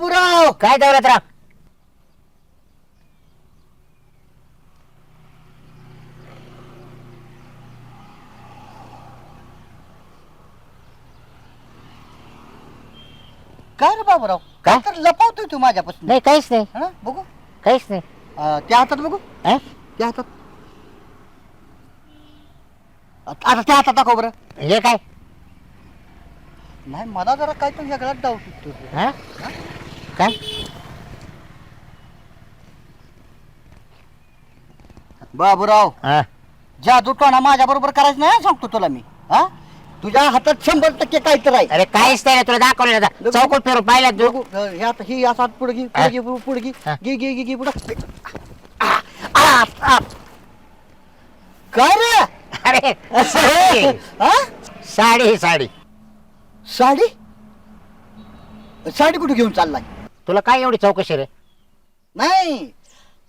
बाबूराव! काय दौलतराव काय रे बाबूराव? काय? तर लपवतोय तू माझ्यापासून. नाही काहीच नाही. हा? बघू. काहीच नाही. अं, त्या हातात बघू? हा? त्या हातात. आता त्या हातात दाखव बरं. हे काय? नाही मला जरा काय तर वेगळाच डाऊट येतो हा? काय बाबूराव हा. जादू टोना माझ्या बरोबर करायचं नाही हं, सांगतो तुला मी. हा? तुझ्या हातात शंभर टक्के काय तर आहे. अरे काहीच नाही रे, तुला दाखवलं ना चौकट फिरून पाहिला तू. बघू, अं, हे आता ही असा हा? घे पुढे घे. हा. घे घे घे घे पुढे. काय रे? अरे साडी. हा? साडी ही साडी. साडी? साडी कुठे घेऊन चाललाय? तुला काय एवढी चौकशी रे? नाही.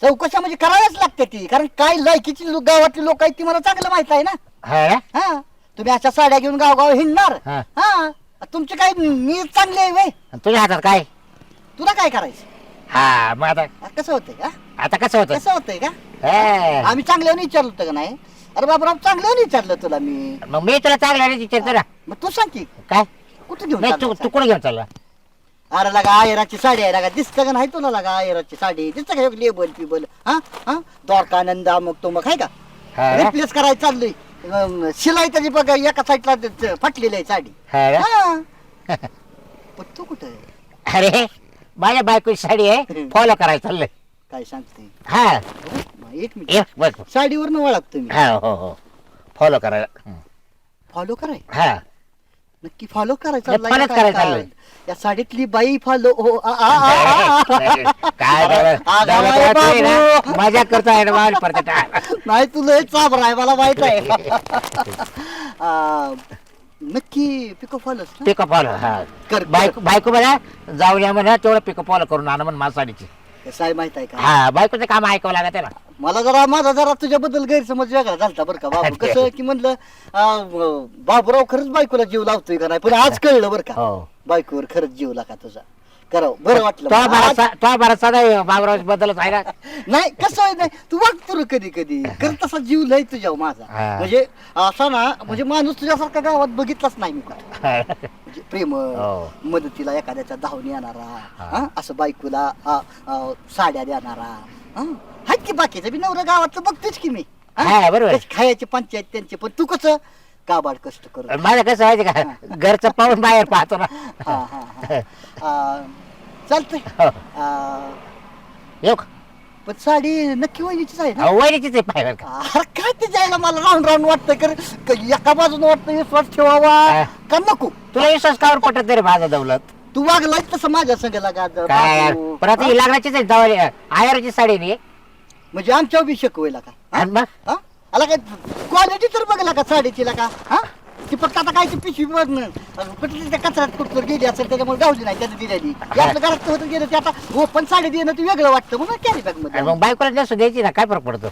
चौकशा म्हणजे करायलाच लागते ती. कारण काय लायकीची लो- गावातली लोक आहेत ती मला चांगलं माहीत आहे ना. हा? हा. तुम्ही अशा साड्या घेऊन गावगाव हिंडणार. हा. हा. तुमची काय नीट चांगली आहे आणि तुझ्या हातात काय? तुला काय करायचं? हा मग आता हा, कसं होतंय का आता कसं होतं कसं होतंय का? हा. आम्ही चांगल्यावर विचारलं होतं का नाही? अरे बाबूराव चांगल्यावर विचारलं तुला मी. मग मी तुला चांगला विचारतो ना. मग तू सांग की. काय? कुठे घेऊन नाही तू तू कुठे घेऊन चालला? अरे लगा आयराची साडी आहे लगा दिसतं का नाही तुला लगा आयराची साडी? दिसतं का लेबल पिबल हा? हा? द्वारकानंद मग तो मग आहे का? हा ना? रिप्लेस करायला चाललोय. अं, शिलाई त्याची बघा एका साईडला फाटलेली आहे साडी. हा ना? हा. पण तू कुठे? अरे माझ्या बायकोची साडी आहे फॉलो करायला चाललंय. काय सांगते? हा. मग एक मिनिट. बघ साडीवर ओळखतो मी हा हो हो. फॉलो करायला. हं. फॉलो कराय? हा. नक्की फॉलो करायचं नाही, follow करायचं चाललंय. या साडीतली बाई फॉलो हो आ, आ, आ. काय तू आहे ना. मजा करता आहे ना माल पडते. नाही तुला हे चाबर आहे मला माहीत आहे. आ, नक्की पिको फॉलो पिकअप फॉलो हा. कर बायको बायको म्हणा जाऊन या म्हणा तेवढं पिकअप फॉलो करून आणा म्हण माझ्या साडीची साहेब माहीत आहे का? हा बायकोचं काम ऐकावं लागत आहे ना मला जरा माझा जरा तुझ्याबद्दल गैरसमज वेगळा झालता बरं का बाबू. कसं की म्हणलं व- बाबूराव खरंच बायकोला जीव लावतोय का नाही? पण आज कळलं बरं का. हो. बायकोवर खरंच जीव लागा तुझा. करावं. बरं वाटलं तो मला. बराचसा तो बराचसा नाही बाबराव बद्दलच आहे ना. नाही कसं आहे नाही तू वागतो रे कधी कधी. कर तसा जीव लय तुझ्या माझा. हा. म्हणजे असा ना म्हणजे माणूस तुझ्यासारखा गावात बघितलाच नाही मी कुठं. म्हणजे प्रेम हो. मदतीला एखाद्याच्या धावून येणारा हा, असं बायकोला आ, आ, साड्या देणारा हा. आहेत की बाकीचं? बी नवरा गावातलं बघतेच की मी. हा? हा, बरोबर. कशी खायची पंचायत त्यांचे पण तू कसं काबाड कष्ट करू माझं कसं व्हायचं का? घरचं पाहून बाहेर पाहतो ना. हा हा हा. आ, चालतंय. हो. येऊ का? पण साडी नक्की वहिनीचीच आहे ना? अहो, वहिनीचीच आहे पाहिजे का. अरे काय ते जायला मला राहून राहून वाटतं कर क- एका बाजून वाटतं विश्वास ठेवावा. का नको? तुला विश्वास कावर पटत नाही रे माझा दौलत? तू वागलाय तसं माझ्या संग लागा ज- काय यार. पण आता ही लागण्याचीच आहे दवाई आयाराची साडी नाही म्हणजे आमच्या बी शिकवायला का? आणि मग? आला काय? क्वालिटी तर बघला का साडीची का? हा? ती फक्त आता काय ती पिशवी बघणं कुठली त्या कचऱ्यात कुठं गेली असेल त्याच्यामुळे गावली नाही त्यानं दिलेली. आपल्या घरात होतं गेलं ते आता ओपन साडी देणं ते वेगळं वाटतं म्हणून कॅरी बॅगमध्ये. मग बायकोला जास्त द्यायची ना काय फरक पडतो?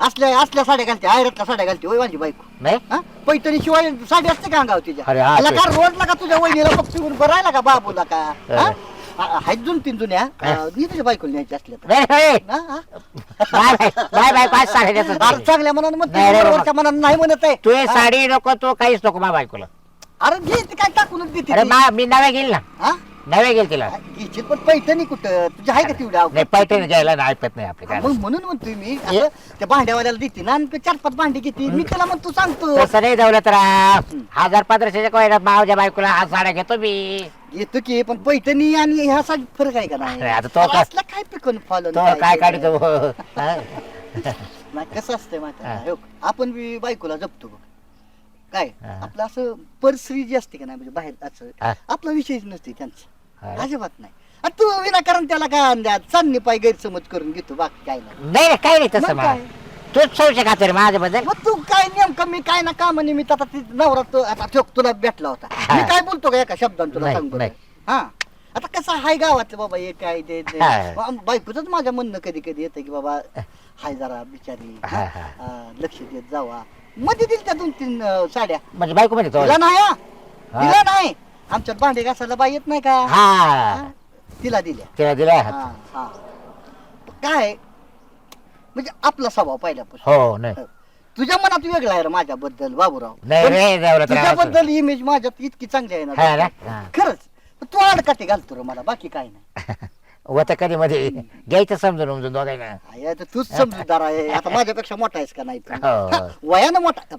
असल्या असल्या साड्या घालते आयरातल्या साड्या घालते होय माझी बायको. नाही? हा? पैठणी शिवाय साडी असते का अंगावर तिच्या? हा, ते- का रोडला का तुझ्या वहिनीला पिऊन बरायला का बाबूला का? हा? आहेत दोन तीन जुन्या मी तुझ्या बायकोला न्यायच्या असल्या तर. नाही, नाही. हा, हा. बाय बाय बाय बाय पाच साडी देतो अरे चांगल्या मनानं म्हणते नाही मनानं नाही म्हणत आहे तू हे. साडी नको तू काहीच नको माझ्या बायकोला अरे घे ते काय टाकूनच देते अरे ती. मा मी नव्या गेल ना हा? नव्या गेल तिला. घ्यायची पण पैठणी कुठं? तुझ्या आहे का तेवढ्या अवकाश? नाही पैठणी नाही ऐकत नाही आपली काय मग म्हणून म्हणतोय मी. असं त्या भांड्यावाल्याला देते ना आणि चार पाच भांडी घेते. मी त्याला म्हणतो सांगतो. तसं नाही दौलत राव हजार पंधराशेच्या कोयना मावच्या बायकोला हा साड्या घेतो मी. येतो की पण पैठणी आणि ह्या साडी फरक आहे का नाही? अरे आता तो काय- असलं काय पिकून फॉलो तो काय काढतो? हा? नाही कसं असतंय माहिती आहे हा. का? हो, आपण बी बायकोला जपतो बघ. काय? हा. आपलं असं परसरी जी असते का नाही म्हणजे बाहेर हा. असं आपला विषयच नसते त्यांचा. हा. अजिबात नाही. आणि तू विनाकारण त्याला काय अंदाज चांदणी पाय गैरसमज करून घेतो. बाकी काय नाही. नाही रे काही नाही तसं मग मला. काय? तूच संशय खातो रे माझ्याबद्दल? मग तू काय नेमकं मी काय ना कामानिमित्त आता ती नवरा तो आता तो तुला भेटला होता. हा. मी काय बोलतो का एका शब्दाने तुला नाही, सांग बरं नाही. हा. आता कसं हाय गावातलं बाबा हे काय ते. हा. बायकोच माझ्या म्हणणं कधी कधी येतं की बाबा हाय जरा बिचारी हा, हा. हा, लक्ष देत जावा. मध्ये दिल त्या दोन तीन अं, साड्या. म्हणजे बायको म्हणजे तो हा. नाही. आमच्यात भांडे घासायला बाई येत नाही का? हा. तिला दिल्या. तिला दिलाय हात हा. काय? म्हणजे आपला स्वभाव पहिल्यापासून. हो नाही. तुझ्या मनात वेगळा आहे रे माझ्याबद्दल बाबूराव. नाही पण रे देवरात तुझ्याबद्दल इमेज माझ्यात इतकी चांगली आहे हा ना? ना हा. खरंच. पण तू अडकाटे घालतो रे मला बाकी काय नाही. वत कधी मध्ये घ्यायचं समजून उमजून आहे तर तूच समजूतदार आहे. आता माझ्यापेक्षा मोठा आहेस का नाही तू? हो, हो. हा, वयानं मोठा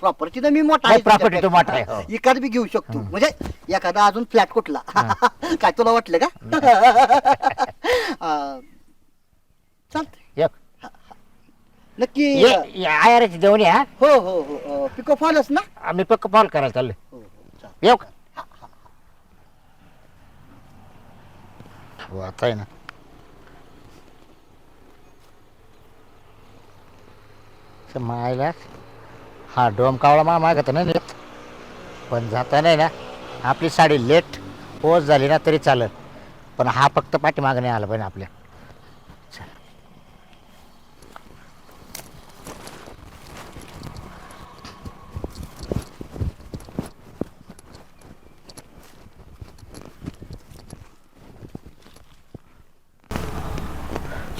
प्रॉपर्टीनं मी मोठा नाही, आहे property तू मोठा आहे, हो. एखाद बी घेऊ शकतो. म्हणजे एखादा अजून फ्लॅट कुठला? काय तुला वाटलं का? अं, चालतंय. एक. नक्की ये- ये आयाराची देवणी हा. हो हो हो पिको फॉलच ना? आम्ही पक्क फॉल करायला चाललोय. हो हो चालतंय. येऊ का? हो आता आहे ना असं मायला हा डोम कावळा मा मागत नाही येत पण जाता नाही ना. आपली साडी लेट पोच झाली ना तरी चालेल. पण हा फक्त पाठीमागं नाही आला पाहिजे आपल्या.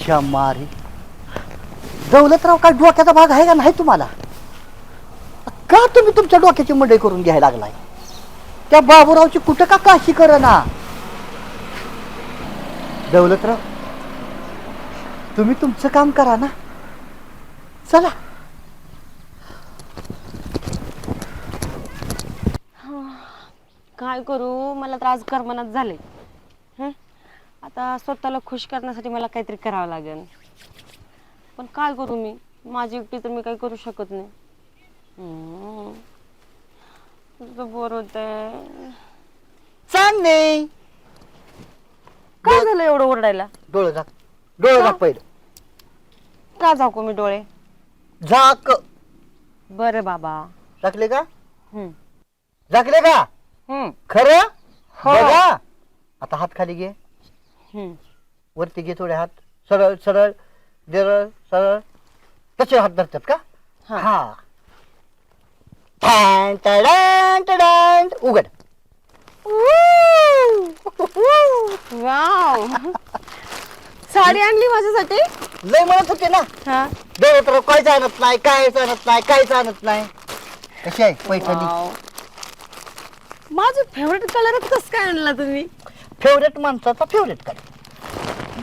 शमारी दौलतराव काय डोक्याचा भाग आहे का नाही तुम्हाला? का तुम्ही तुमच्या डोक्याची मंडई करून घ्यायला लागलाय? त्या बाबूरावची कुठं का काशी कर ना दौलतराव तुम्ही तुमचं काम करा ना. चला. काय करू? मला तर आज झाले. हं? आता स्वतःला खुश करण्यासाठी मला काहीतरी करावं लागेल. पण काय करू मी? माझी एकटी तर मी काही करू शकत नाही. हं. तुझं बोर होत चांगले काय झालं एवढं ओरडायला? डोळे झाक. डोळे झाक पहिलं. का झाकू मी डोळे? झाक. बरं बाबा. झाकले का? हं. झाकले का? हं. खरं? हो. बघा आता हात खाली घे. हं. वरती घे थोडे हात. सरळ सरळ. सरळ सरळ. तसे हात धरतात का? हा. हा. टॅन, टॅडॅन, टॅडॅन. उघड. वाव साडी आणली माझ्यासाठी? लय म्हणत होते ना. हा. देवत्र काय जाणत नाही काय जाणत नाही काय जाणत नाही. कशी आहे पैठणी? वाव. माझं फेवरेट कलरच कस काय आणला तुम्ही? फेवरेट माणसाचा फेवरेट काय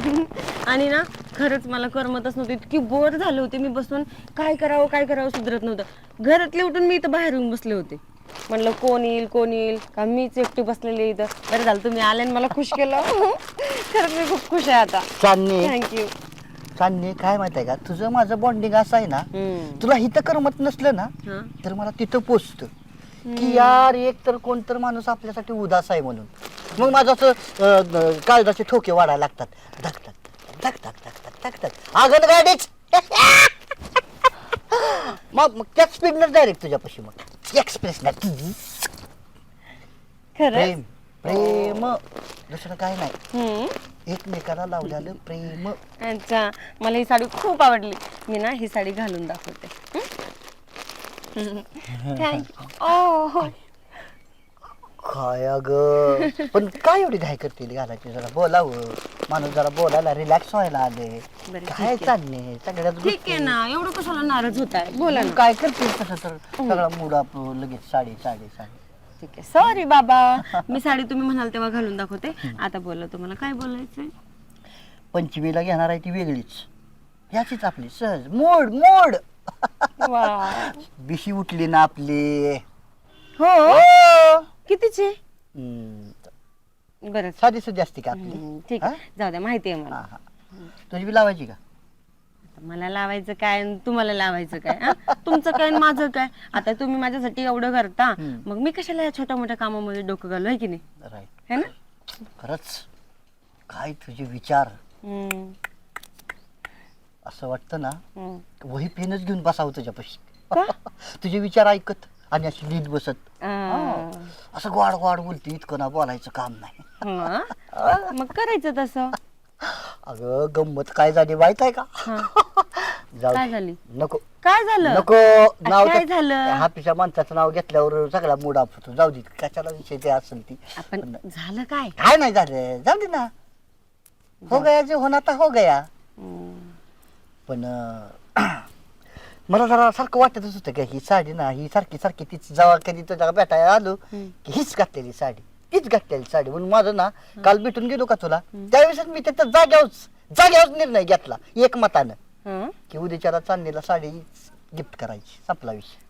आणि ना खरंच मला करमतच नव्हतं. इतकी बोर झाले होते. मी बसून काय करावं काय करावं सुधरत नव्हतं. घरातले उठून मी इथं बाहेर येऊन बसले होते. म्हणलं कोण येईल कोण येईल? का मीच एकटी बसलेली इथं. बरं झालं तुम्ही आले आणि मला खुश केलं. खरंच मी खूप खुश आहे आता. चांदणी थँक्यू चांदणी काय माहीत आहे का? तुझं माझं बॉन्डिंग असं आहे ना तुला इथं करमत नसलं ना तर मला तिथं पोचत. की यार एक तर कोणतर माणूस आपल्यासाठी उदास आहे म्हणून. मग माझं असं काळजाचे ठोके वाढायला लागतात. धकतात धक धक धक धक आगन गाडीच! मग मग त्याच स्पीडनं डायरेक्ट तुझ्यापाशी मग. एक्सप्रेसनं प्रेम प्रेम. दुसरं काय नाही. एकमेकाला लावलेलं प्रेम. अच्छा. मला ही साडी खूप आवडली. मी ना ही साडी घालून दाखवते. थँक्यू ओ काय ग पण काय एवढी घाई करतील घालायची? जरा बोलावं. माणूस जरा बोलायला रिलॅक्स व्हायला आले. बरं, ठीक काय आहे. चालणे सगळ्याच ठीक. आहे ना. एवढं कशाला नाराज होत आहे? बोला ना. काय करतील तसं तर? सगळा मूड आप लगेच साडी साडी साडी. ठीक आहे. सॉरी बाबा. मी साडी तुम्ही म्हणाल तेव्हा घालून दाखवते. आता बोला तुम्हाला. काय बोलायचंय? पंचमीला घेणार आहे ती वेगळीच. ह्याचीच आपली सहज. मोड मोड. वा. बिशी उठली ना आपली. हो? कितीचे? हम्म, बरं. साधी सुधी असते का हम्म, आपली ठीक हा? आहे जाऊ द्या माहिती आहे मला. हा, हा. तुझी बी लावायची का? मला लावायचं काय आणि तुम्हाला लावायचं काय हा? तुमचं काय आणि माझं काय? आता तुम्ही माझ्यासाठी एवढं करता. हम्म. मग मी कशाला या छोट्या मोठ्या कामामध्ये डोकं घालू आहे की नाही? राईट है ना? खरंच काय तुझे विचार. हम्म, असं वाटतं ना हम्म. वही पेनच घेऊन बसावं तुझ्यापाशी? तुझे विचार ऐकत आणि अशी नीट बसत. असं गोड गोड बोलते इतकं ना बोलायचं काम नाही. हा? मग करायचं तसं? अगं गंमत काय झाली माहीत आहे का? हा. जाऊ काय दे. झाली? नको. काय झालं? नको. नाव काय झालं? हापीच्या माणसाचं नाव घेतल्यावर सगळा मूड होतो. जाऊ दे कशाला विषय ते असेल ती. आपण झालं काय? काय नाही झालं. जाऊ दे ना. हो गया जे होणार तर हो गया. हम्म. पण अं, मला जरा सारखं वाटतच होतं का ही साडी ना ही सारखी सारखी तीच जेव्हा कधी तुझ्या भेटायला आलो हम्म. की हीच घातलेली साडी हीच घातलेली साडी. म्हणून माझं ना काल भेटून गेलो का तुला? त्यावेळेस मी त्याच्या जाग्यावर जाग्यावर निर्णय घेतला एक मतानं हं? की उद्याच्याला चांदणीला साडी गिफ्ट करायची संपला विषय.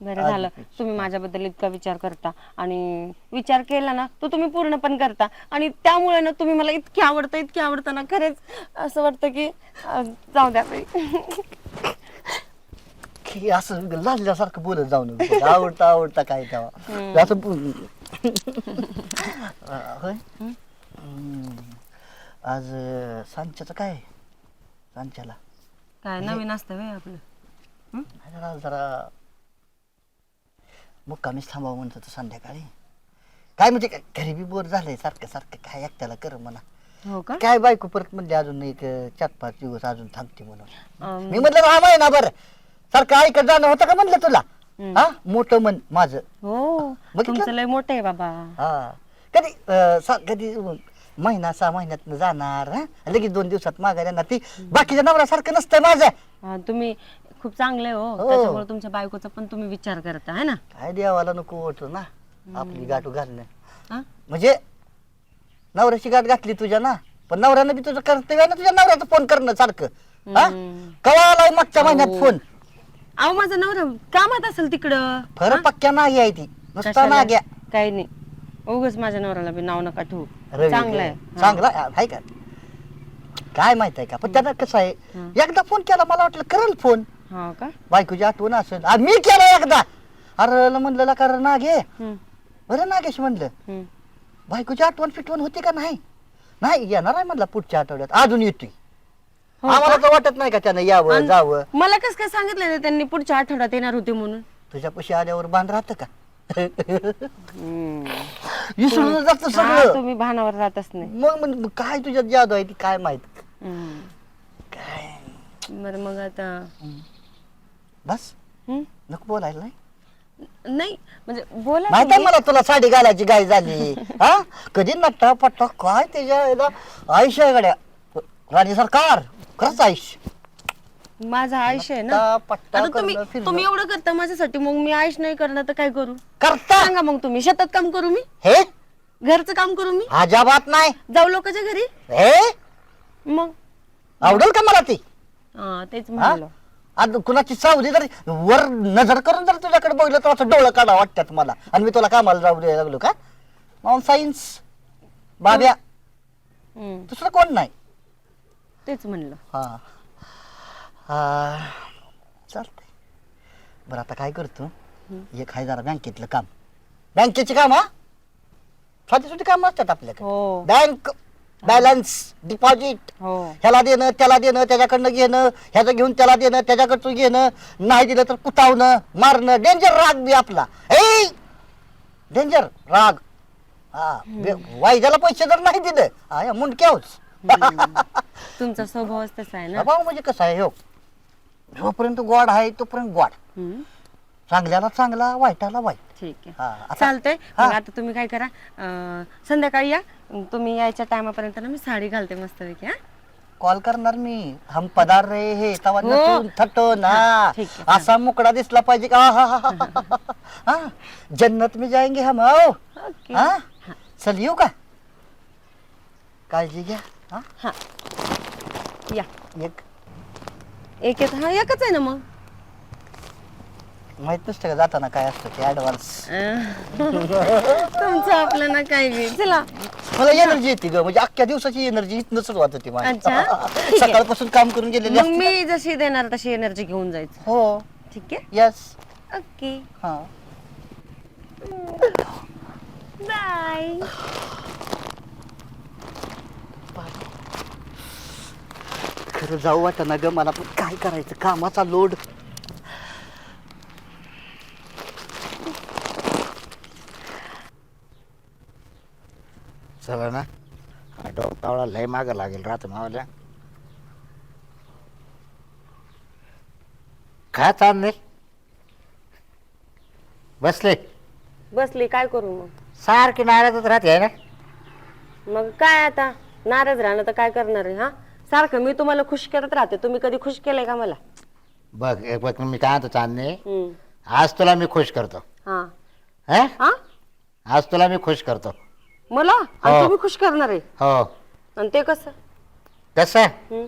बरं झालं. तुम्ही माझ्याबद्दल इतका विचार करता आणि विचार केला ना तो तुम्ही पूर्ण पण करता. आणि त्यामुळे ना तुम्ही मला इतकी आवडता इतकी आवडता ना खरंच असं वाटतं की अं, जाऊ द्या बाई. की असं लाजल्यासारखं बोलत जाऊ नको. आवडतं आवडतं काय तेव्हा. असं बोल- अं, होय? हम्म. आज अं, सांच्याचं काय? आहे? सांच्याला. काय नवीन असतं व्हय आपलं. जरा मुक्कामीच थांबावं म्हणत होतं संध्याकाळी. काय म्हणजे काय घरी बी बोर झालंय सारखं सारखं काय एकट्याला कर म्हणा. हो का? काय बायको परत म्हणजे अजून एक चार पाच दिवस अजून थांबते म्हणून. मी म्हटलं राहा आहे ना बरं. सारखं ऐकत जाणं होतं का म्हणलं तुला. हा मोठं मन माझं. हो बघितलं? तुमचं लय मोठं आहे बाबा. हा. कधी अं, सा- कधी महिना सहा महिन्यात जाणार हा? लगेच दोन दिवसात माघारी येणार. ती बाकीच्या नवऱ्यासारखं नसतं माझं. हा, तुम्ही खूप चांगले हो. हो. त्याच्यामुळे तुमच्या बायकोचा पण तुम्ही विचार करता है ना? काय देवाला नको वाटतो ना? आपली गाठ घालणं. हा? म्हणजे नवऱ्याची गाठ घातली तुझ्या ना? पण नवऱ्यानं बी तुझं कर्तव्य आहे ना तुझ्या नवऱ्याचं फोन करणं सारखं. हा? हम्म. कवा आलाय मागच्या महिन्यात अहो. फोन? अहो माझा नवरा कामात असेल तिकडं. खरं पक्क्या नागी आहे ती. नुसता कशाला? नाग्या. काही नाही. उगच माझ्या नवऱ्याला बी नाव नका ठेवू. रवी चांगलं काय? आहे. हा. चांगला आहे. आहे का? काय माहीत आहे का? पण त्यानं कसं आहे? हं. एकदा फोन केला मला वाटलं करल फोन. हा का? बायकोची आठवण असेल. आज मी केलं एकदा. अरे म्हणलं कर नागे. हम्म, बरं नागेश म्हणलं. हम्म. बायकोची आठवण फिटवण होती का नाही? नाही येणार आहे म्हणला पुढच्या आठवड्यात. अजून येतोय. हो आम्हाला? तर वाटत नाही का त्यानं यावं आणि जावं? मला कस काय सांगितलं नाही त्यांनी पुढच्या आठवड्यात येणार होते म्हणून? तुझ्या पशी आल्यावर बांध राहतं का. विसरून जात हा, सगळं तुम्ही भानावर जातच नाही. मग काय तुझ्यात जादू आहे ती काय माहीत? हम्म. काय? बरं मग आता बस. हम्म? नको बोलायला नाही. नाही म्हणजे बोला माहीत आहे तुम्ही. मला तुला साडी घालायची गाय झाली. हा? कधी नट्टा पट्टा काय त्याच्या याला आयुष्य आहे गड्या. राणी सरकार खरंच आयुष्य. माझा आयुष्य आहे ना. नट्टा पट्टा आता तुम्ही करणं, फिरणं. तुम्ही एवढं करता माझ्यासाठी मग मी आयुष नाही करणार तर काय करू? करता. सांगा मग तुम्ही शेतात काम करू मी? हे? घरचं काम करू मी? अजाबात नाही. जाऊ लोकांच्या घरी? हे? मग? आवडेल का मला ती? हा तेच? म्हणलं. आज कुणाची सावली जर वर नजर करून जर तुझ्याकडे बघितलं तर असं डोळं काढा वाटतात मला. आणि मी तुला कामाला जाऊ द्यायला लागलो का? मग सायन्स बाब्या हम्म, दुसरं कोण नाही? तेच म्हणलं. हा. हा. चालतंय. बरं आता काय करतो? एक आहे जरा बँकेतलं काम. बँकेचे काम हा? छोटी छोटी काम असतात आपल्याकडे. हो. बँक बॅलन्स डिपॉझिट हो. ह्याला देणं त्याला देणं त्याच्याकडनं घेणं ह्याचं घेऊन त्याला देणं त्याच्याकडचं घेणं. नाही दिलं तर कुतावणं मारणं. डेंजर राग बी आपला. ए डेंजर राग. हा. बे- वाईजाला पैसे जर नाही दिलं हा मुंडक्यावच. तुमचा स्वभावच तसा आहे ना? भाऊ म्हणजे कसं आहे हो? जोपर्यंत गोड आहे तोपर्यंत गोड. हम्म, चांगल्याला चांगला वाईटाला वाईट. ठीक आहे. हा आता चालतंय. हा. आता तुम्ही काय करा अं, संध्याकाळी या. तुम्ही यायच्या टायमापर्यंत ना मी साडी घालते मस्तपैकी हा. कॉल करणार मी. हम पदार रे हे तवा हो. नटून थटून हा ठीक आहे, चालेल. असा मुकडा दिसला पाहिजे का? हा, हा, हा, हा, हा, हा. जन्नत में जाएंगे हम आओ ओके. हा. चल येऊ का? काळजी घ्या हा. हा. या. एक. एक येत. हा एकच आहे ना मग? माहीत नसतं का जाताना काय असतं ते ऍडव्हान्स तुमचं आपलं ना बी. चला. मला एनर्जी येते ग. म्हणजे अख्ख्या दिवसाची एनर्जी इथनच सुरुवात होती माझी. अच्छा, ठीक आहे. सकाळपासून काम करून गेलेली मग असते. मी जशी देणार तशी एनर्जी घेऊन जायचं. हो. ठीक आहे? Yes okay. हा. बाय. खरं जाऊ वाटत ना ग मला पण काय करायचं? कामाचा लोड चला ना. हा डोकावळा लय मागं लागेल राहतो मावल्या. काय चालले बसले? बसली काय करू मग? सारखी नाराजच राहते आहे ना? मग काय आता? नाराज राहणं तर काय करणार आहे हा? सारखं मी तुम्हाला खुश करत राहते. तुम्ही कधी खुश केलंय का मला? बघ एक बघ मी काय म्हणतो चांदणे? हम्म. आज तुला मी खुश करतो. हा. हा? हा? आज तुला मी खुश करतो. मला? आणि हो. तुम्ही खुश करणार आहे? हो. आणि ते कसं? कसं.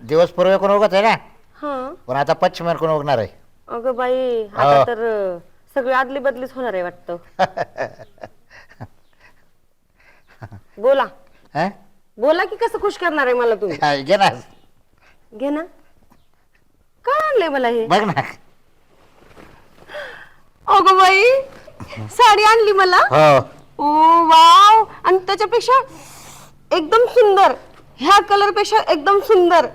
दिवस पूर्वेकडून उगत आहे ना? हा. पण आता पश्चिमेकडून उगणार आहे? अगं बाई आता हो. तर अं, सगळी आदली बदलीच होणार आहे वाटतं. बोला. हा? बोला की कसं खुश करणार आहे मला तुम्ही? हा, घे ना. घे ना. काय आणलंय मला हे? बघ ना. अगं बाई साडी आणली मला? हो. Oh wow! आणि त्याच्यापेक्षा एकदम सुंदर. ह्या कलरपेक्षा एकदम सुंदर.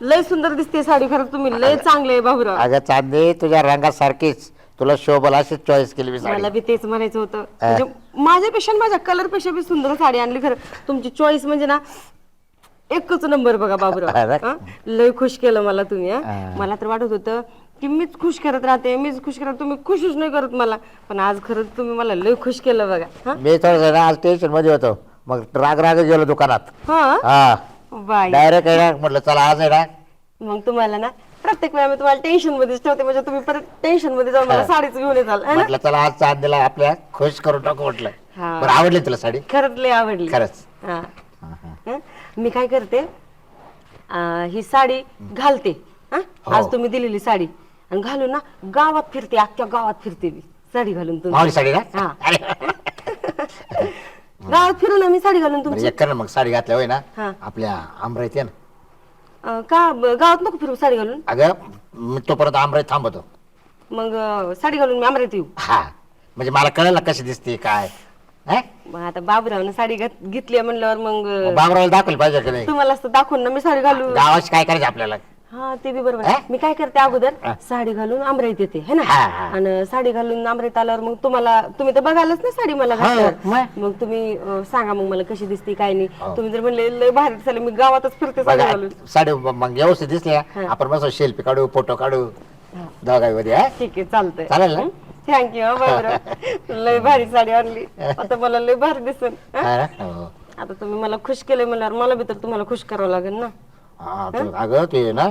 लय सुंदर दिसते साडी खरं तुम्ही. लय चांगले आहे बाबूराव. अगं चांदे तुझ्या रंगासारखीच. तुला शोभल अशीच चॉईस केली मी मला बी तेच म्हणायचं होतं. म्हणजे माझ्यापेक्षा आणि माझ्या कलरपेक्षा बी सुंदर साडी आणली खरं. तुमची चॉईस म्हणजे ना एकच नंबर बघा बाबूराव. अरे. हा? लय खुश केलं मला तुम्ही? हा. मला तर वाटत होतं की मीच खुश करत राहते मीच खुश करत तुम्ही खुशच नाही करत मला. पण आज खरंच तुम्ही मला लय खुश केलं बघा. हा? मी थोडस ना आज टेन्शनमध्ये होतो. मग राग राग गेलो दुकानात. हा? हा. डायरेक्ट आहे ना म्हटलं चला आज आहे ना. मग तुम्हाला ना प्रत्येक वेळा मी तुम्हाला टेन्शन मध्येच ठेवते. म्हणजे तुम्ही परत टेन्शनमध्ये जाऊन मला साडीच घेऊन येताल है ना? म्हटलं चला आज चांदीला आपल्या खुश करून टाकू म्हटलं. हा. बरं आवडली तुला साडी? खरंच लय आवडली. खरंच. हा. हं? मी काय करते अं, ही साडी घालते? हो. आज तुम्ही दिलेली साडी. आणि घालून ना गावात फिरते अख्ख्या गावात फिरते मी. साडी घालून तुम्ही मावली साडी हा. अरे. गावात फिरून मी साडी घालून बरं तुमची. एक कर ना मग साडी घातल्या होय ना. हा. आपल्या आमराईत ये ना. अं, का ब- गावात नको फिरू साडी घालून? अगं मी तोपर्यंत आमराईत थांबतो. मग अं, साडी घालून मी अमरावती येऊ. हा. म्हणजे मला कळलं ना कशी दिसते काय. हा? मग आता बाबूरावनं साडी घात- घेतली म्हणल्यावर मग अं, बाबराला दाखवली पाहिजे की नाही? तुम्हाला असं दाखवून ना मी साडी घालू. गावाशी काय करायचं आपल्याला? हा ते बी बरोबर? आहे. मी काय करते अगोदर. साडी घालून अमराईत येते है ना हा, हा. आणि साडी घालून अमराईत आल्यावर मग तुम्हाला तुम्ही तर बघालच ना साडी मला हो, घातल्यावर मग? मग तुम्ही अं, सांगा मग मला कशी दिसते काय नाही हो. तुम्ही जर म्हणले लय भारी दिसायला मी गावातच फिरते साडी बघा घालून साडी मग व्यवस्थित दिसल्या आपण मस्त सेल्फी काढू फोटो काढू दोघांमध्ये हा ठीक आहे चालतंय चालेल ना थँक्यू बाबूराव लय भारी साडी आणली आता मला लय भारी दिसन हा? हा? हो. आता तुम्ही मला खुश केलंय म्हणल्यावर मला बी तर तुम्हाला खुश करावं लागेल ना हा, ते- अगं ते ना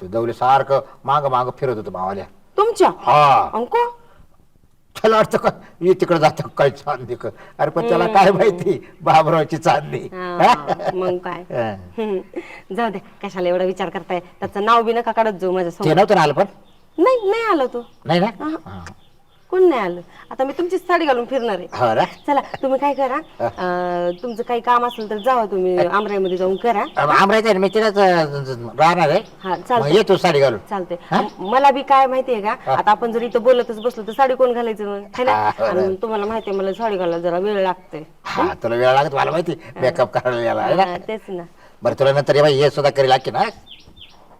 ते दौले सारखं माग माग फिरत होतं मावाल्या तुमच्या हा अंको त्याला वाटतं का ये तिकडे जातं काय चांदणी क अरे पण त्याला काय माहिती बाबरावची चांदणी हा, मग काय हा. हम्म. जाऊ दे कशाला एवढा विचार करताय त्याचं नाव बी नका काढत जाऊ माझ्या ते समोर नव्हतं ना आलं पण नाही नाही आलो तो नाही ना हा. कोण नाही आलं? आता मी तुमची साडी घालून फिरणार आहे. हो ना? चला तुम्ही काय करा अं, तुमचं काही काम असेल तर जावा तुम्ही आमराईमध्ये जाऊन करा. आमरायचं आहे ना, मी तिलाच राहणार आहे. हा मग चालतंय. ये तू साडी घालून. चालतंय. मला बी काय माहितीये का आता आपण जर इथं बोलतच बसलो तर साडी कोण घालायचं मग? है ना? हा, बरोबर. आणि तुम्हाला माहितीये मला साडी घालायला जरा वेळ लागतोय. हा तुला वेळ लागत मला माहिती. मेकअप करायला याला आहे ना? हा, तेच ना. बरं तुला नंतर ये बाई हे सुद्धा करी लागते ना?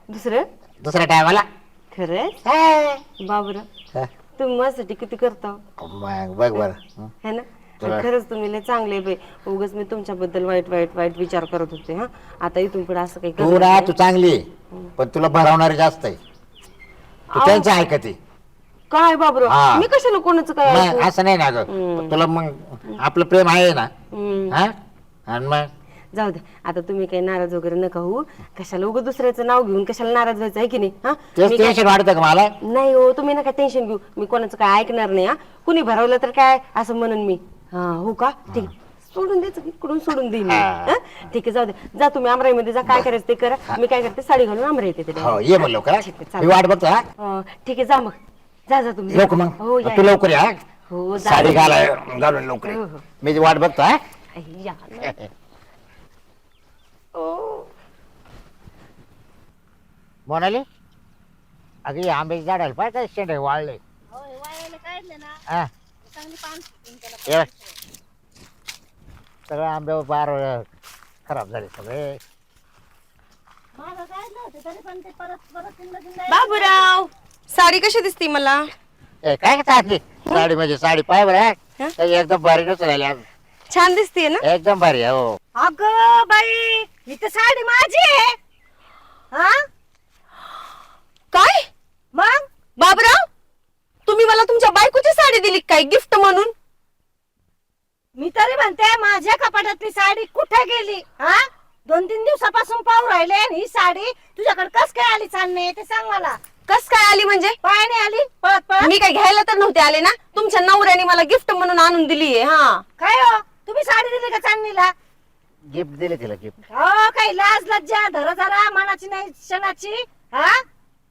दुसरं? दुसऱ्या टायमाला. खरंच? बाबरा. तुम्ही माझ्यासाठी किती करता? हो? मग बघ बरं. हं. ना? आणि खरंच तुम्ही लय चांगले बाई. उगाच मी तुमच्याबद्दल वाईट वाईट वाईट विचार करत होते हा. आता इथून पुढे असं काही तू करणार ना नाही. तू चांगली आहे. पण तुला भरवणारी जास्त आहे. तू त्यांचं ऐकते काय बाबर? हा. मी कशाला कोणाचं काय मग ऐकू? असं नाही ना ग तुला मग आपलं प्रेम आहे ना? हम्म. हा? आणि मग जाऊ दे आता तुम्ही काही नाराज वगैरे नका होऊ. कशाला उगं दुसऱ्याचं नाव घेऊन कशाला नाराज व्हायचं आहे की नाही? हा? तेच मी काय- टेन्शन का मला? नाही हो तुम्ही नका टेन्शन घेऊ. मी कोणाचं काय ऐकणार नाही हा? कुणी भरवलं तर काय? असं म्हणून मी. हा हो का? ठीक आहे. सोडून द्यायचं इकडून सोडून देईन मी. हा. हा? ठीक आहे जाऊ दे. जा तुम्ही अमराईमध्ये जा काय करायचं ते करा. मी काय करते साडी घालून अमराई येते हो ये मग लवकर हा? मी वाट बघतो हा. अं, ठीक आहे जा मग. जा जा तुम्ही. लोक मग. हो या तू लवकर या हो. जा. साडी घालाय घालून लवकर ये. हो, हो. मी वाट बघतो हा. या. म्हणाले अगं हे आंब्याची झाड आली पाहिजे शेंडे वाळले. हा. ये. बघ. सगळे आंब्यावर बार खराब झाले सगळे. बाबूराव साडी कशी दिसते मला? ए, काय का साडी? म्हणजे साडी पाय बरं हा? हं? त्याची एकदम भारी राहिली आज. छान दिसते ना? एकदम भारी आहे, हो. अग बाई ही तर साडी माझी आहे. हा? काय? मग? बाबूराव तुम्ही मला तुमच्या बायकोची साडी दिली काय गिफ्ट म्हणून? मी तरी म्हणते माझ्या कपाटातली साडी कुठे गेली? हा? दोन तीन दिवसापासून पाहू राहिले आणि ही साडी तुझ्याकडे कस काय आली चालणे ते सांग मला. कस काय आली म्हणजे? पायाने आली. पळत पळत. मी काय घ्यायला तर नव्हते आले ना? तुमच्या नवऱ्याने मला गिफ्ट म्हणून आणून दिलीये हा. काय हो? तुम्ही साडी दिली का चांदणीला? गिफ्ट दिले तिला गिफ्ट हो काही लाज लज्जा धर धरा मनाची नाही क्षणाची हा?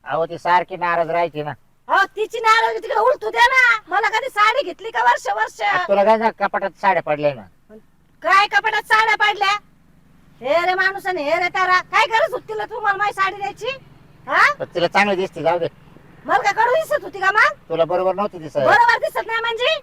अहो ती सारखी नाराज राहायची ना. हो तिची नाराजी तिकडे उलटू द्या ना. मला कधी साडी घेतली का वर्ष वर्ष? तुला काय ना कपाटात साड्या पडल्या ना. काय कपाटात साड्या पाडल्या? हे रे माणूस आणि हे रे तारा. काय गरज होती तुला तुम्हाला माझी साडी द्यायची? हा? पण तिला चांगली दिसते जाऊ दे. मला काय कडू दिसत होती का मग? तुला बरोबर नव्हती दिसत. बरोबर दिसत नाही म्हणजे?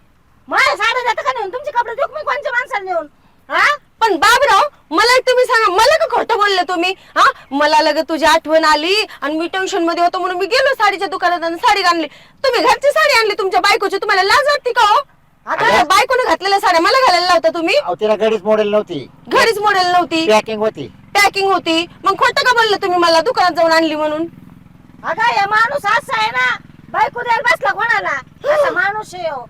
माझ्या साड्या देता का नेऊन तुमचे कपडे देऊ मी कोणच्या माणसाला नेऊन? हा? पण बाबराव मला एक तुम्ही सांगा मला का खोटं बोलले तुम्ही? हा? मला लगे तुझी आठवण आली आणि मी टेन्शनमध्ये होतो म्हणून मी गेलो साडीच्या दुकानात आणि साडी आणली. तुम्ही घरची साडी आणली तुमच्या बायकोची. तुम्हाला लाज वाटते का हो? आता बायकोने घातलेल्या साड्या मला घालायला लावता तुम्ही? अहो तिला गडीच मॉडेल नव्हती. घरीच मॉडेल नव्हती? पॅकिंग होती. पॅकिंग होती? मग खोटं का बोलले तुम्ही मला दुकानात जाऊन आणली म्हणून? अगं या माणूस असा आहे ना बायको द्यायला बसला कोणाला? असा माणूस आहे हो.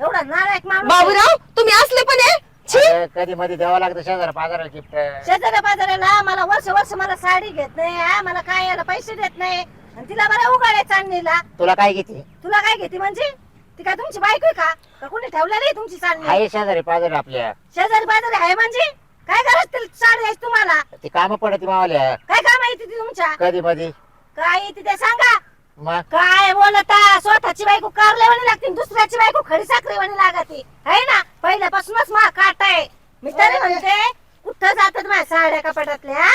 एवढा नालायक माणूस आहे. बाबूराव तुम्ही असले पण आहे छी! कधी मध्ये द्यावं लागतं शेजारा पाजारा गिफ्ट शेजाऱ्या पाजाऱ्याला मला वर्ष वर्ष मला साडी घेत नाही हा, मला काय याला पैसे देत नाही. आणि तिला बरं उगाड्या चांदणीला तुला काय घेते? तुला काय घेते म्हणजे? ती काय तुमची बायको आहे का? का कोणी ठेवलं नाही तुमची चांदणी आहे शेजारी पाजारी आपल्या. शेजारी पाजारी आहे म्हणजे? काय गरज तिला साडी द्यायची तुम्हाला? ती काम पडते मावल्या. काय काम आहे ती तुमच्या? कधी मध्ये? काय येते ते सांगा. मग काय बोलता स्वतःची बायको कारलेवाणी लागते आणि दुसऱ्याची बायको खडी साखरेवाणी लागते. आहे ना? पहिल्यापासूनच मा काट आहे. मी तरी म्हणते कुठं जातात माझ्या साड्या कपाटातल्या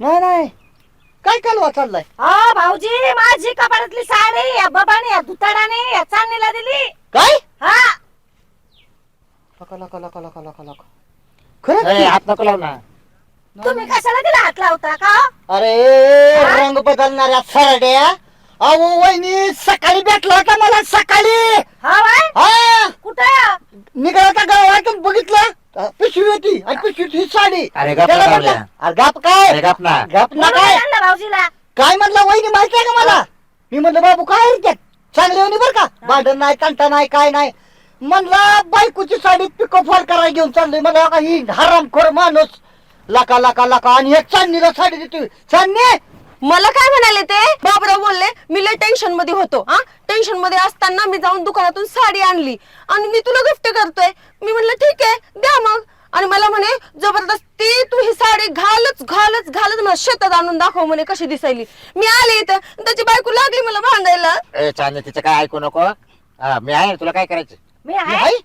नाही नाही. काय कालवा चाललाय? हो भाऊजी माझी कपाटातली साडी या बाबाने या दुताडाने या चांदणीला दिली. काय? हा. लका लका लका लका लका लका. खरंच ए, की? हात नको लावू ना. तुम्ही कशाला तिला हात लावता का हो? अरे रंग बदलणाऱ्या सरड्या अहो वहिनी सकाळी भेटला होता मला सकाळी. हा बाय हा. कुठं निघाला होता गावातून बघितलं? पिशवी होती आणि पिशवीत ही साडी. अरे त्याला. म्हटलं, अरे गप काय? गप ना. गप ना काय? आणलं भाऊजीला? काय म्हणलं वहिनी माहिती आहे का मला? मी म्हणलं बाबू काय त्यात चांगली होणी बरं का? भांडण नाही तंटा नाही काय नाही. म्हणलं बायकोची साडी पिको फॉल करायला घेऊन चाललोय. मला का ही हरामखोर माणूस. लका लका लका. आणि एक चांदणीला साडी देतोय. चांदणी? मला काय म्हणाले ते? बाबराव बोलले मी लय टेन्शनमध्ये होतो हा? टेन्शनमध्ये असताना मी जाऊन दुकानातून साडी आणली. आणि मी तुला गिफ्ट करतोय. मी म्हणलं ठीक आहे द्या मग. आणि मला म्हणे जबरदस्ती तू ही साडी घालच घालच घालच. मला शेतात आणून दाखव म्हणे कशी दिसायली. मी आले इथं. त्याची बायको लागली मला भांडायला. ए चांदे तिचं काय ऐकू नको हा? मी आहे तुला काय करायचं? मी आहे?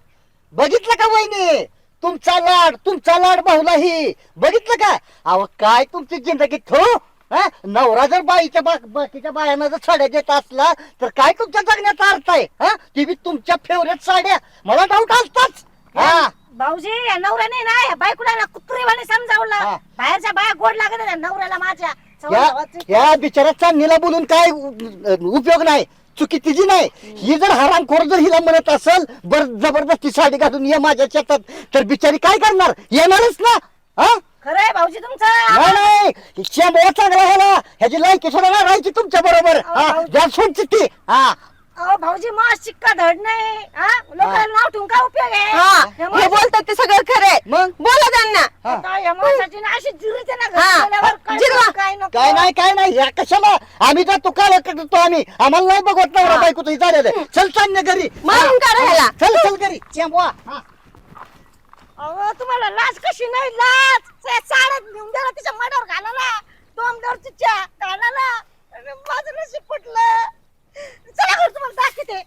बघितलं का वहिनी? तुमचा लाड तुमचा लाड भाऊला ही. बघितलं का? अहो काय तुमची जिंदगी थो? हा? नवरा जर बाईच्या बा- बाकीच्या बायांना जर साड्या देत असला तर काय तुमच्या जगण्याचा अर्थ आहे? हा? ती बी तुमच्या फेवरेट साड्या. मला डाऊट असताच हा? भाऊजी या नवऱ्याने ना या बायकोला ना कुत्रीवाने समजावलं. हा. बाहेरच्या बाया गोड लागत नाही नवऱ्याला माझ्या. या. या बिचाऱ्या चांदणीला बोलून काय उ- उपयोग नाही? चुकी तिची नाही. ही जर हरामखोर जर हिला म्हणत असेल बर जबरदस्ती साडी घालून ये माझ्या शेतात तर बिचारी काय करणार? येणारच ना. हा? खरंय भाऊजी तुमचं? नाही नाही. शेंबा चांगला ह्याला ह्याची लायकी नाही राहायची तुमच्या बरोबर. हा द्या सोडची ती हा. अहो भाऊजी मग शिक्का धड नाही. हा? लोकांना नाव ठेवून काय उपयोग आहे? हा. या हे माणसा- बोलतात ते सगळं खरंय. मग? बोला त्यांना. हा. आता या माणसाची ना अशी जिरीते ना हा. घरी गेल्यावर काय जिरवा. काय नको? काय नाही काय नाही. या कशाला? आम्ही जातो काल करतो आम्ही. आम्हाला नाही बघवत नवरा बायको तुझी झालेलं चल चालणे घरी. मारून काढा ह्याला. चल चल घरी. चेंबवा. हा. अहो तुम्हाला लाज कशी नाही? लाज! चाळत साड्यात घेऊन गेला तिच्या मडावर घालायला. दोमदार तिच्या घालायला माझं नशीब कुठलं चला घरी तुम्हाला दाखवते.